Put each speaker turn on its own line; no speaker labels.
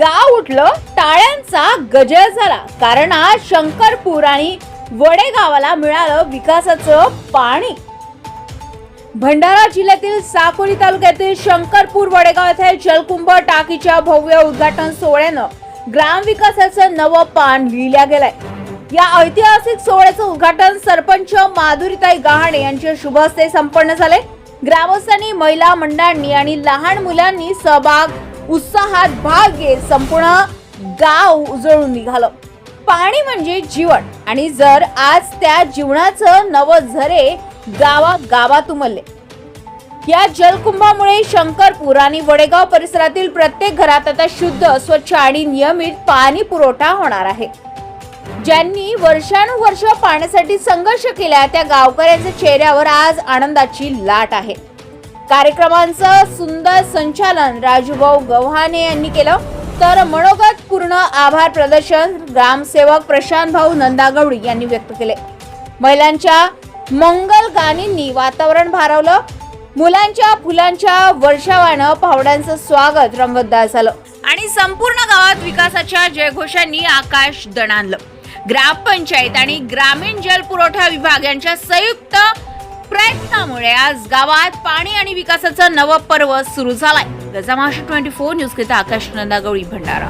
गाव उठलं टाळ्यांचा गजर झाला. कारण आज शंकरपूर आणि वडे गावाला मिळालं विकासाचं पाणी. भंडारा जिल्ह्यातील साकोली तालुक्यातील शंकरपूर वडेगाव येथे जलकुंभ टाकीच्या भव्य उद्घाटन सोहळ्यानं ग्रामविकासाचं नवं पान लिहिल्या गेलंय. या ऐतिहासिक सोहळ्याचं उद्घाटन सरपंच माधुरीताई गहाणे यांच्या शुभ हस्ते संपन्न झाले ग्रामस्थांनी महिला मंडळांनी आणि लहान मुलांनी सहभाग उत्साहात भाग घेत संपूर्ण गाव उजळून निघालं. पाणी म्हणजे जीवन. आणि जर आज त्या जीवनाचं नवं झरे गावा गावात उमलले. या जलकुंभामुळे शंकरपूर आणि वडेगाव परिसरातील प्रत्येक घरात आता शुद्ध स्वच्छ आणि नियमित पाणी पुरवठा होणार आहे. ज्यांनी वर्षानुवर्ष पाण्यासाठी संघर्ष केला त्या गावकऱ्यांच्या चेहऱ्यावर आज आनंदाची लाट आहे. कार्यक्रमांचं सुंदर संचालन राजूभाऊ गव्हाणे यांनी केलं. तर मनोगत पूर्ण आभार प्रदर्शन ग्रामसेवक प्रशांत भाऊ नंदागवडी यांनी व्यक्त केले. महिलांच्या मंगल गाणींनी वातावरण भारावलं. मुलांच्या फुलांच्या वर्षावानं पाहुण्यांचं स्वागत रंगतदार झालं. आणि संपूर्ण गावात विकासाच्या जयघोषांनी आकाश दणाणलं. ग्रामपंचायत आणि ग्रामीण जल पुरवठा विभाग यांच्या संयुक्त प्रयत्नामुळे आज गावात पाणी आणि विकासाचं नवं पर्व सुरू झालाय. गजामाशी ट्वेंटी फोर न्यूज घेता आकाश नंदा गवळी भंडारा.